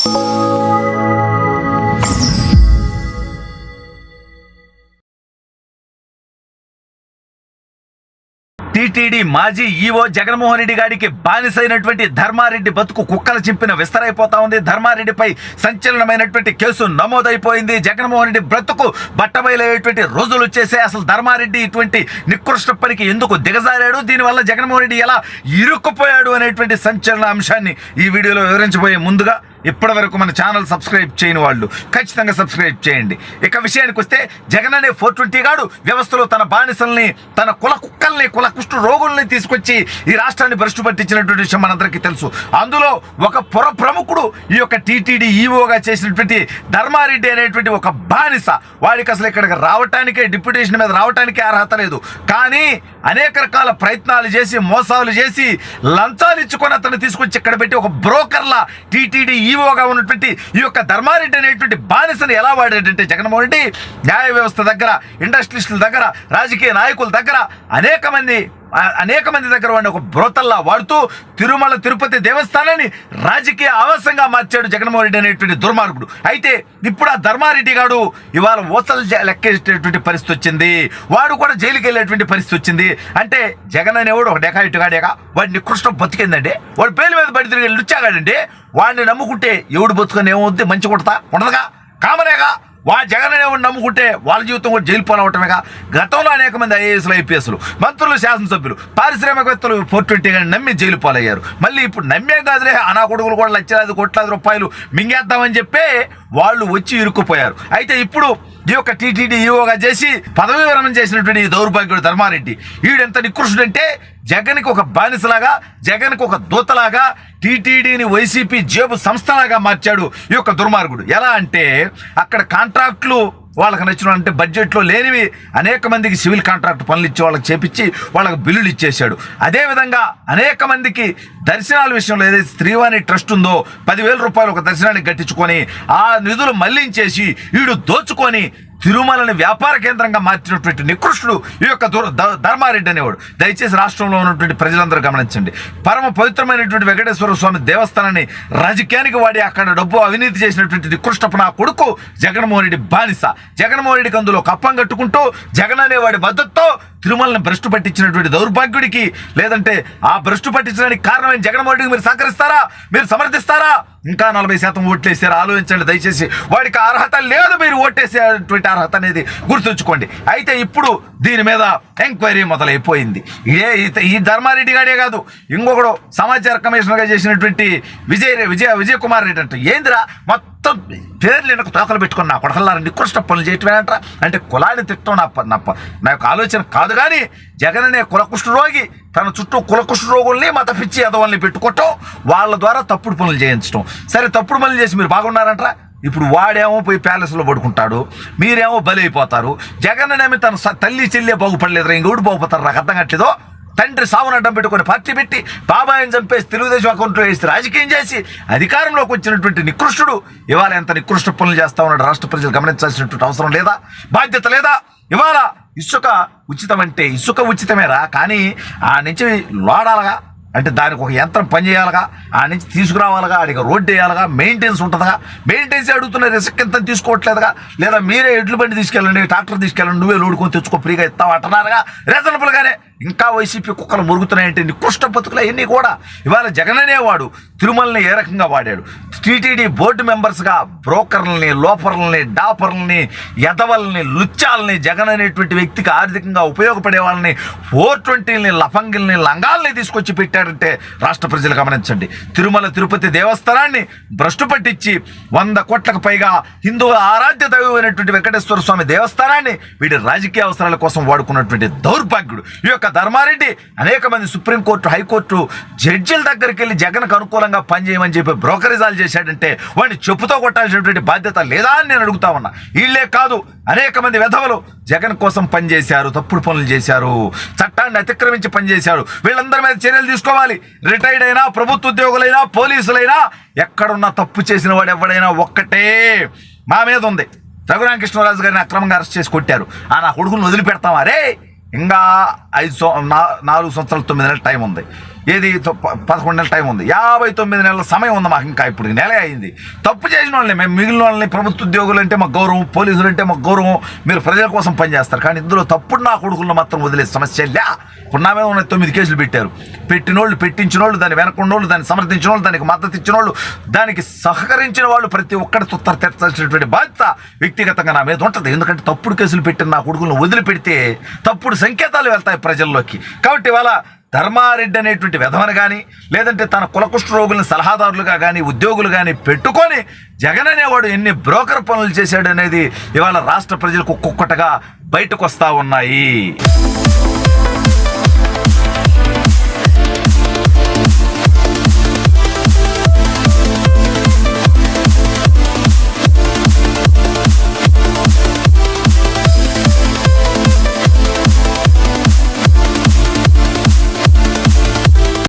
TTD మాజీ EO Jaganmohan Reddy గారికి బానిసైనటువంటి ధర్మారెడ్డి బతుకు కుక్కలు చింపిన విస్తరైపోతా ఉంది. ధర్మారెడ్డిపై సంచలనమైనటువంటి కేసు నమోదైపోయింది. జగన్మోహన్ రెడ్డి బ్రతుకు బట్టబయలయ్యేటువంటి రోజులు వచ్చేసే అసలు ధర్మారెడ్డి ఇటువంటి నికృష్ట పనికి ఎందుకు దిగజారాడు? దీనివల్ల జగన్మోహన్ రెడ్డి ఎలా ఇరుక్కుపోయాడు అనేటువంటి సంచలన అంశాన్ని ఈ వీడియోలో వివరించబోయే ముందుగా ఇప్పటి వరకు మన ఛానల్ సబ్స్క్రైబ్ చేయని వాళ్ళు ఖచ్చితంగా సబ్స్క్రైబ్ చేయండి. ఇక విషయానికి వస్తే జగన్ అనే ఫోర్ ట్వంటీ గాడు వ్యవస్థలో తన బానిసల్ని తన కుల కుక్కల్ని కుల కుష్టు రోగుల్ని తీసుకొచ్చి ఈ రాష్ట్రాన్ని భ్రష్టు పట్టించినటువంటి విషయం మనందరికీ తెలుసు. అందులో ఒక పుర ప్రముఖుడు ఈ యొక్క టీటీడీ ఈవోగా చేసినటువంటి ధర్మారెడ్డి అనేటువంటి ఒక బానిస. వాడికి అసలు ఇక్కడికి రావటానికే డిప్యూటేషన్ మీద రావటానికే అర్హత లేదు. కానీ అనేక రకాల ప్రయత్నాలు చేసి మోసాలు చేసి లంచాలు ఇచ్చుకొని అతను తీసుకొచ్చి ఇక్కడ పెట్టి ఒక బ్రోకర్లా టీటీడీ ఈవోగా ఉన్నటువంటి ఈ యొక్క ధర్మారెడ్డి అనేటువంటి బానిసను ఎలా వాడాడంటే జగన్మోహన్ రెడ్డి న్యాయ వ్యవస్థ దగ్గర ఇండస్ట్రియలిస్టుల దగ్గర రాజకీయ నాయకుల దగ్గర అనేక మంది అనేక మంది దగ్గర వాడిని ఒక బ్రోతల్లా వాడుతూ తిరుమల తిరుపతి దేవస్థానాన్ని రాజకీయ ఆవాసంగా మార్చాడు జగన్మోహన్ రెడ్డి అనేటువంటి దుర్మార్గుడు. అయితే ఇప్పుడు ఆ ధర్మారెడ్డి గాడు ఇవాళ ఓసలు జ- లెక్కేసేటటువంటి పరిస్థితి వచ్చింది. వాడు కూడా జైలుకి వెళ్ళేటువంటి పరిస్థితి వచ్చింది. అంటే జగన్ అనేవాడు ఒక డెకా ఇటు గాడేగా వాడిని కృష్ణ బతికిందండి. వాడు పేరు మీద బడి తిరిగి లుచ్చాగాడండి. వాడిని నమ్ముకుంటే ఎవడు బతుకొని ఏమవుద్ది మంచి కొడతా ఉండదుగా కామనేగా వా జగన్ అనేవాడిని నమ్ముకుంటే వాళ్ళ జీవితం కూడా జైలు పోనవటమేగా? గతంలో అనేక మంది ఐఏఎస్లు ఐపీఎస్లు మంత్రులు శాసనసభ్యులు పారిశ్రామికవేత్తలు ఫోర్ ట్వంటీ గాని నమ్మి జైలు పాలయ్యారు. మళ్ళీ ఇప్పుడు నమ్మే కాదులే అనా కొడుకులు కూడా లక్షలాది కోట్లాది రూపాయలు మింగేద్దామని చెప్పి వాళ్ళు వచ్చి ఇరుక్కుపోయారు. అయితే ఇప్పుడు ఈ యొక్క టీటీడీ ఈవోగా చేసి పదవి విరమణ చేసినటువంటి దౌర్భాగ్యుడు ధర్మారెడ్డి వీడెంత నికృష్టుడంటే జగన్కి ఒక బానిసలాగా జగన్కి ఒక దూతలాగా టీటీడీని వైసీపీ జేబు సంస్థలాగా మార్చాడు ఈ యొక్క దుర్మార్గుడు. ఎలా అంటే అక్కడ కాంట్రాక్టులు వాళ్ళకి నచ్చిన అంటే బడ్జెట్లో లేనివి అనేక మందికి సివిల్ కాంట్రాక్ట్ పనులు ఇచ్చి వాళ్ళకి చేపించి వాళ్ళకి బిల్లులు ఇచ్చేశాడు. అదేవిధంగా అనేక మందికి దర్శనాల విషయంలో ఏదైతే స్త్రీవాణి ట్రస్ట్ ఉందో పదివేల రూపాయలు ఒక దర్శనానికి కట్టించుకొని ఆ నిధులు మళ్ళించేసి వీడు దోచుకొని తిరుమలని వ్యాపార కేంద్రంగా మార్చినటువంటి నికృష్టుడు ఈ యొక్క దుర్ ధర్మారెడ్డి అనేవాడు. దయచేసి రాష్ట్రంలో ఉన్నటువంటి ప్రజలందరూ గమనించండి. పరమ పవిత్రమైనటువంటి వెంకటేశ్వర స్వామి దేవస్థానాన్ని రాజకీయానికి వాడి అక్కడ డబ్బు అవినీతి చేసినటువంటి నికృష్టపు నా కొడుకు జగన్మోహన్ రెడ్డి బానిస. జగన్మోహన్ రెడ్డికి అందులో కప్పం కట్టుకుంటూ జగన్ అనేవాడి మద్దతుతో తిరుమలని భ్రష్టు పట్టించినటువంటి దౌర్భాగ్యుడికి లేదంటే ఆ భ్రష్టు పట్టించడానికి కారణమైన జగన్మోహన్ రెడ్డికి మీరు సహకరిస్తారా? మీరు సమర్థిస్తారా? ఇంకా నలభై శాతం ఓట్లేసారు. ఆలోచించండి దయచేసి. వాడికి అర్హత లేదు మీరు ఓటేసేటువంటి అర్హత అనేది గుర్తుంచుకోండి. అయితే ఇప్పుడు దీని మీద ఎంక్వైరీ మొదలైపోయింది. ఏ ఈ ధర్మారెడ్డి గాడే కాదు ఇంకొకడు సమాచార కమిషనర్గా చేసినటువంటి విజయ్ విజయ విజయ్ కుమార్ రెడ్డి అంటే. ఏందిరా? మొత్తం పేర్లు వెనక తోకలు పెట్టుకుని నా కొడకల్లారా నికృష్ట పనులు చేయటమేనంట అంటే కులాన్ని తిట్టడం నా ప- నా నా యొక్క ఆలోచన కాదు కానీ జగన్ అనే కులకుష్ఠ రోగి తన చుట్టూ కులకుష్ఠ రోగుల్ని మత పిచ్చి ఎదవల్ని పెట్టుకోవటం వాళ్ళ ద్వారా తప్పుడు పనులు చేయించడం సరే తప్పుడు పనులు చేసి మీరు బాగున్నారంటారా? ఇప్పుడు వాడేమో పోయి ప్యాలెస్లో పడుకుంటాడు మీరేమో బలైపోతారు జగన్ అనేమి తన స- తల్లి చెల్లె బాగుపడలేదు ఇంకోటి బాగుపోతారు నాకు అర్థం కావట్లేదో? తండ్రి సావును అడ్డం పెట్టుకొని పార్టీ పెట్టి బాబాయిని చంపేసి తెలుగుదేశం అకౌంట్లో వేసి రాజకీయం చేసి అధికారంలోకి వచ్చినటువంటి నికృష్టుడు ఇవాళ ఎంత నికృష్ట పనులు చేస్తా ఉన్నాడు రాష్ట్ర ప్రజలు గమనించాల్సినటువంటి అవసరం లేదా? బాధ్యత లేదా? ఇవాళ ఇసుక ఉచితం అంటే ఇసుక ఉచితమేరా? కానీ ఆ నుంచి లోడాలగా అంటే దానికి ఒక యంత్రం పనిచేయాలగా ఆ నుంచి తీసుకురావాలగా ఆడికి రోడ్డు వేయాలగా మెయింటెన్స్ ఉంటుందిగా. మెయింటెన్స్ అడుగుతున్న రిస్క్ ఎంత తీసుకోవట్లేదుగా? లేదా మీరే ఎడ్ల బండి తీసుకెళ్ళండి ట్రాక్టర్ తీసుకెళ్ళండి నువ్వే లోడుకొని తెచ్చుకో ఫ్రీగా ఇస్తావు అంటున్నారుగా. రీజనబుల్గానే ఇంకా వైసీపీ కుక్కలు మురుగుతున్నాయంటే నికృష్ట బతుకులు అవన్నీ కూడా. ఇవాళ జగన్ అనేవాడు తిరుమలని ఏ రకంగా వాడాడు? టీటీడీ బోర్డు మెంబర్స్గా బ్రోకర్లని లోపర్లని డాపర్లని ఎదవల్ని లుచ్చాలని జగన్ అనేటువంటి వ్యక్తికి ఆర్థికంగా ఉపయోగపడే వాళ్ళని ఫోర్ ట్వంటీని లఫంగిల్ని లంగాల్ని తీసుకొచ్చి పెట్టాడంటే రాష్ట్ర ప్రజలు గమనించండి. తిరుమల తిరుపతి దేవస్థానాన్ని భ్రష్టు పట్టించి వంద కోట్లకు పైగా హిందువుల ఆరాధ్య దైవమైనటువంటి వెంకటేశ్వర స్వామి దేవస్థానాన్ని వీడి రాజకీయ అవసరాల కోసం వాడుకున్నటువంటి దౌర్భాగ్యుడు. ఈ యొక్క ధర్మారెడ్డి అనేక మంది సుప్రీంకోర్టు హైకోర్టు జడ్జిల దగ్గరికి వెళ్ళి జగన్కు అనుకూలంగా పనిచేయమని చెప్పి బ్రోకరేజాలు చేశాడంటే వాడిని చెప్పుతో కొట్టాల్సినటువంటి బాధ్యత లేదా అని నేను అడుగుతా ఉన్నా. వీళ్ళే కాదు అనేక మంది వెధవలు జగన్ కోసం పనిచేశారు తప్పుడు పనులు చేశారు చట్టాన్ని అతిక్రమించి పనిచేశారు వీళ్ళందరి మీద చర్యలు తీసుకోవాలి. రిటైర్డ్ అయినా ప్రభుత్వ ఉద్యోగులైనా పోలీసులైనా ఎక్కడున్నా తప్పు చేసిన వాడు ఎవడైనా ఒక్కటే. మా మీద ఉంది. రఘురామకృష్ణరాజు గారిని అక్రమంగా అరెస్ట్ చేసి కొట్టారు. ఆ నా కొడుకుని వదిలిపెడతామా రే ఇంకా ఐదు నా- నాలుగు సంవత్సరాలు తొమ్మిది నెలల టైం ఉంది. ఏది? పదకొండు నెలల టైం ఉంది. యాభై తొమ్మిది నెలల సమయం ఉంది మాకు ఇంకా ఇప్పుడు. నెల అయింది. తప్పు చేసిన వాళ్ళని మేము మిగిలిన వాళ్ళని ప్రభుత్వ ఉద్యోగులు అంటే మాకు గౌరవం పోలీసులు అంటే మాకు గౌరవం మీరు ప్రజల కోసం పనిచేస్తారు. కానీ ఇందులో తప్పుడు నా కొడుకులను మాత్రం వదిలే సమస్య లే. ఇప్పుడు నా మీద ఉన్న తొమ్మిది కేసులు పెట్టారు. పెట్టిన వాళ్ళు పెట్టించిన వాళ్ళు దాన్ని వెనకున్నోళ్ళు దాన్ని సమర్థించిన వాళ్ళు దానికి మద్దతు ఇచ్చిన వాళ్ళు దానికి సహకరించిన వాళ్ళు ప్రతి ఒక్కరి తుత్తర తెచ్చాల్సినటువంటి బాధ్యత వ్యక్తిగతంగా నా మీద ఉంటుంది. ఎందుకంటే తప్పుడు కేసులు పెట్టిన నా కొడుకులను వదిలిపెడితే తప్పుడు సంకేతాలు వెళ్తాయి ప్రజల్లోకి. కాబట్టి ఇవాళ ధర్మారెడ్డి అనేటువంటి విధవను కానీ లేదంటే తన కులకుష్ఠ రోగులను సలహాదారులుగా కానీ ఉద్యోగులు కానీ పెట్టుకొని జగన్ అనేవాడు ఎన్ని బ్రోకర్ పనులు చేశాడు అనేది ఇవాళ రాష్ట్ర ప్రజలకు ఒక్కొక్కటగా బయటకు వస్తూ ఉన్నాయి.